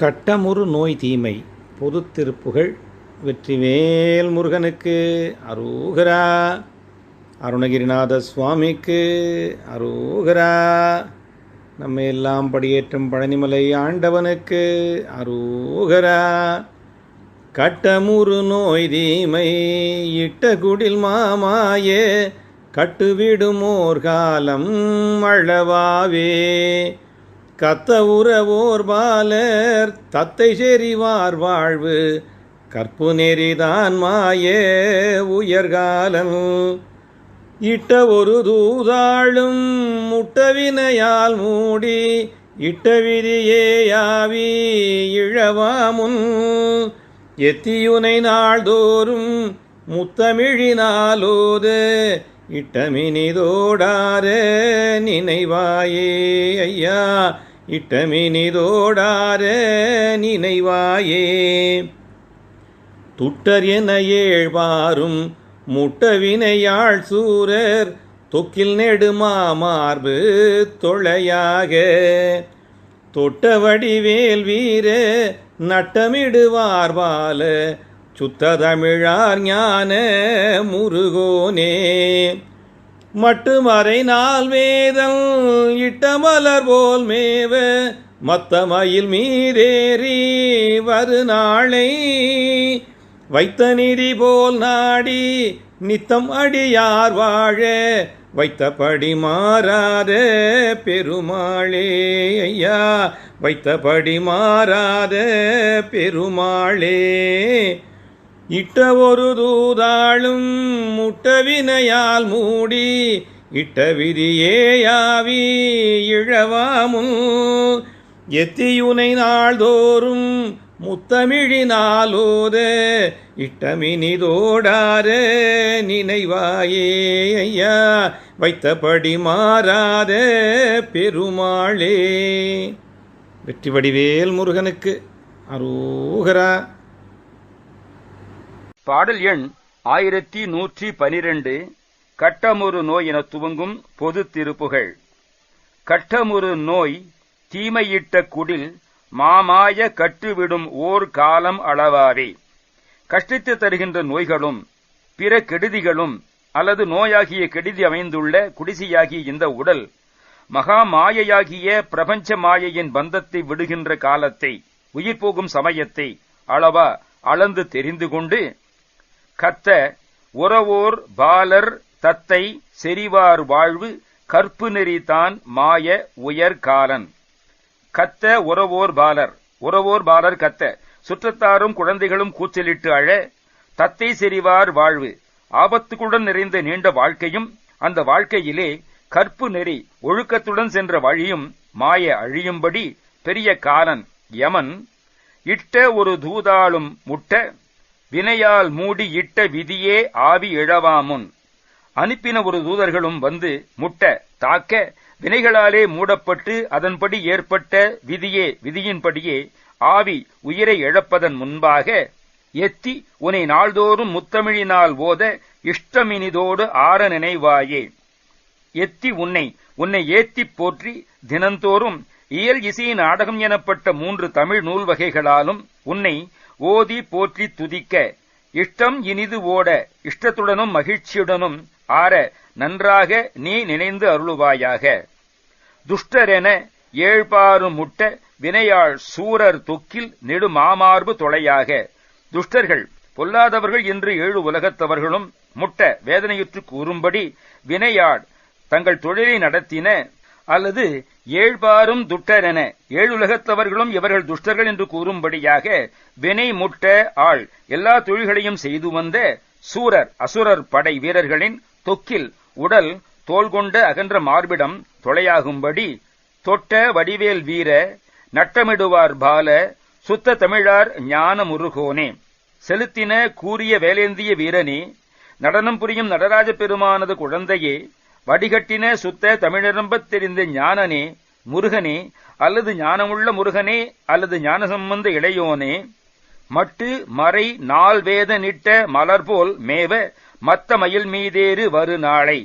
கட்டமுறு நோய் தீமை பொது திருப்புகழ் வெற்றிவேல் முருகனுக்கு. அரூகரா. அருணகிரிநாத சுவாமிக்கு அரூகரா. நம்ம எல்லாம் படியேற்றும் பழனிமலை ஆண்டவனுக்கு அரூகரா. கட்டமுறு நோய் தீமை இட்ட குடில் மாமாயே கட்டுவிடுமோர் காலம் அழவாவே. கத்த உறவோர் பாலர் தத்தை செறிவார் வாழ்வு கற்பு நெறிதான் மாயே உயர்காலம் இட்ட ஒரு தூதாளும் முட்டவினையால் மூடி இட்ட விதியே யாவி இழவாமுன் எத்தியுனை நாள்தோறும் முத்தமிழினாலோது இட்டமினிதோடாரே நினைவாயே ஐயா. இட்டமினிதோடார நினைவாயே. துட்டர் என ஏழ்வாரும் முட்டவினையாள் சூரர் தொக்கில் நெடுமா மார்பு தொழையாக தொட்டவடிவேல் வீர நட்டமிடுவார் பால சுத்த தமிழார் ஞான முருகோனே. மட்டுமறை நாள் வேதல் இட்ட மலர் போல் மேவ மத்த மயில் மீதேறி வரு நாளை வைத்த நிதி போல் நாடி நித்தம் அடியார் வாழ வைத்தபடி மாறாத பெருமாளே ஐயா. வைத்தபடி மாறாத பெருமாளே இட்ட ஒரு தூதாளும் முட்டவினையால் மூடி இட்ட விதியேயாவி இழவாமுன் எத்தியுனை நாள்தோறும் முத்தமிழினாலோத இட்டமினிதோடார நினைவாயே ஐயா வைத்தபடி மாறாத பெருமாளே. வெற்றி வடிவேல் முருகனுக்கு அரோகரா. பாடல் எண் ஆயிரத்தி நூற்றி பனிரெண்டு கட்டமுறு நோய் என துவங்கும் பொது திருப்புகள். கட்டமுறு நோய் தீமையிட்ட குடில் மாமாய கட்டுவிடும் ஓர் காலம் அளவாவே. கஷ்டித்து தருகின்ற நோய்களும் பிற கெடுதிகளும் அல்லது நோயாகிய கெடுதி அமைந்துள்ள குடிசையாகிய இந்த உடல் மகா மாயையாகிய பிரபஞ்ச மாயையின் பந்தத்தை விடுகின்ற காலத்தை உயிர் போகும் சமயத்தை அளவா அளந்து தெரிந்து கொண்டு கத்த உறவோர் பாலர் தத்தை செறிவார் வாழ்வு கற்பு நெறிதான் மாய உயர்காலன் கத்த உறவோர் பாலர். உறவோர் பாலர் கத்த. சுற்றத்தாரும் குழந்தைகளும் கூச்சலிட்டு அழ தத்தை செறிவார் வாழ்வு. ஆபத்துக்குடன் நிறைந்த நீண்ட வாழ்க்கையும் அந்த வாழ்க்கையிலே கற்பு நெறி ஒழுக்கத்துடன் சென்ற வழியும் மாய அழியும்படி பெரிய காலன் யமன் இட்ட ஒரு தூதாளும் முட்ட வினையால் மூடி இட்ட விதியே ஆவி இழவாமுன். அனுப்பின ஒரு தூதர்களும் வந்து முட்ட தாக்க வினைகளாலே மூடப்பட்டு அதன்படி ஏற்பட்ட விதியே விதியின்படியே ஆவி உயிரை இழப்பதன் முன்பாக எத்தி உனை நாள்தோறும் முத்தமிழினால் ஓத இஷ்டமினிதோடு ஆற நினைவாயே. எத்தி உன்னை உன்னை ஏத்திப் போற்றி தினந்தோறும் இயல் இசை நாடகம் எனப்பட்ட மூன்று தமிழ் நூல் வகைகளாலும் உன்னை ஓதி போற்றி துதிக்க. இஷ்டம் இனிது ஓட இஷ்டத்துடனும் மகிழ்ச்சியுடனும் ஆற நன்றாக நீ நினைந்து அருளுவாயாக. துஷ்டரென ஏழ்பாறு முட்ட வினையாள் சூரர் தொக்கில் நெடு மாமார்பு தொலையாக. துஷ்டர்கள் பொல்லாதவர்கள் என்று ஏழு உலகத்தவர்களும் முட்ட வேதனையுற்று கூறும்படி வினையாள் தங்கள் தொழிலை நடத்தின அல்லது ஏழ்பாரும் துட்டரென ஏழுலகத்தவர்களும் இவர்கள் துஷ்டர்கள் என்று கூறும்படியாக வினை முட்ட ஆள் எல்லா தொழில்களையும் செய்து வந்த சூரர் அசுரர் படை வீரர்களின் தொக்கில் உடல் தோல் கொண்ட அகன்ற மார்பிடம் தொலையாகும்படி தொட்ட வடிவேல் வீர நட்டமிடுவார் பால சுத்த தமிழார் ஞான முருகோனே. செலுத்தின கூறிய வேலேந்திய வீரனே நடனம் புரியும் நடராஜ பெருமானது குழந்தையே வடிகட்டின சுத்த தமிழரம்பத் தெரிந்த ஞானனே முருகனே அல்லது ஞானமுள்ள முருகனே அல்லது ஞானசம்பந்த இளையோனே மட்டு மறை நால் வேத நிட்ட மலர் போல் மேவ மத்த மயில் மீதேறு வரு நாளை.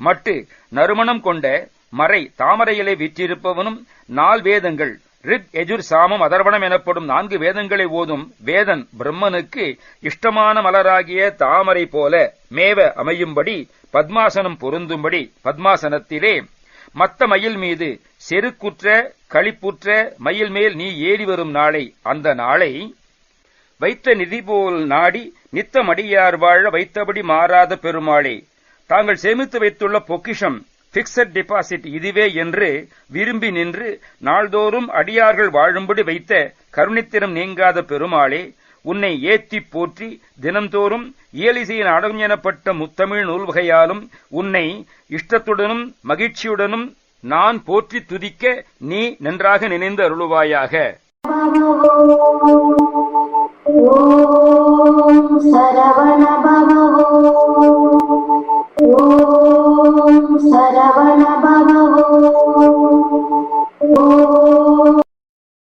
மட்டு நறுமணம் கொண்ட மறை தாமரையிலை விற்றிருப்பவனும் நால் வேதங்கள் ரிக் எஜுர் சாமம் அதர்வணம் எனப்படும் நான்கு வேதங்களை ஓதும் வேதன் பிரம்மனுக்கு இஷ்டமான மலராகிய தாமரை போல மேவ அமையும்படி பத்மாசனம் பொருந்தும்படி பத்மாசனத்திலே மத்த மயில் மீது செருக்குற்ற களிப்புற்ற மயில் மேல் நீ ஏறி வரும் நாளை அந்த நாளை வைத்த நிதி போல் நாடி நித்தமடியார் வாழ வைத்தபடி மாறாத பெருமாளே தாங்கள் சேமித்து வைத்துள்ள பொக்கிஷம் பிக்சட் டெபாசிட் இதுவே என்று விரும்பி நின்று நாள்தோறும் அடியார்கள் வாழும்படி வைத்த கருணித்திரம் நீங்காத பெருமாளே உன்னை ஏத்தி போற்றி தினம்தோறும் இயலிசையின் நாடகம் எனப்பட்ட முத்தமிழ் நூல் வகையாலும் உன்னை இஷ்டத்துடனும் மகிழ்ச்சியுடனும் நான் போற்றி துதிக்க நீ நன்றாக நினைந்து அருளுவாயாக. ஓம் சரவண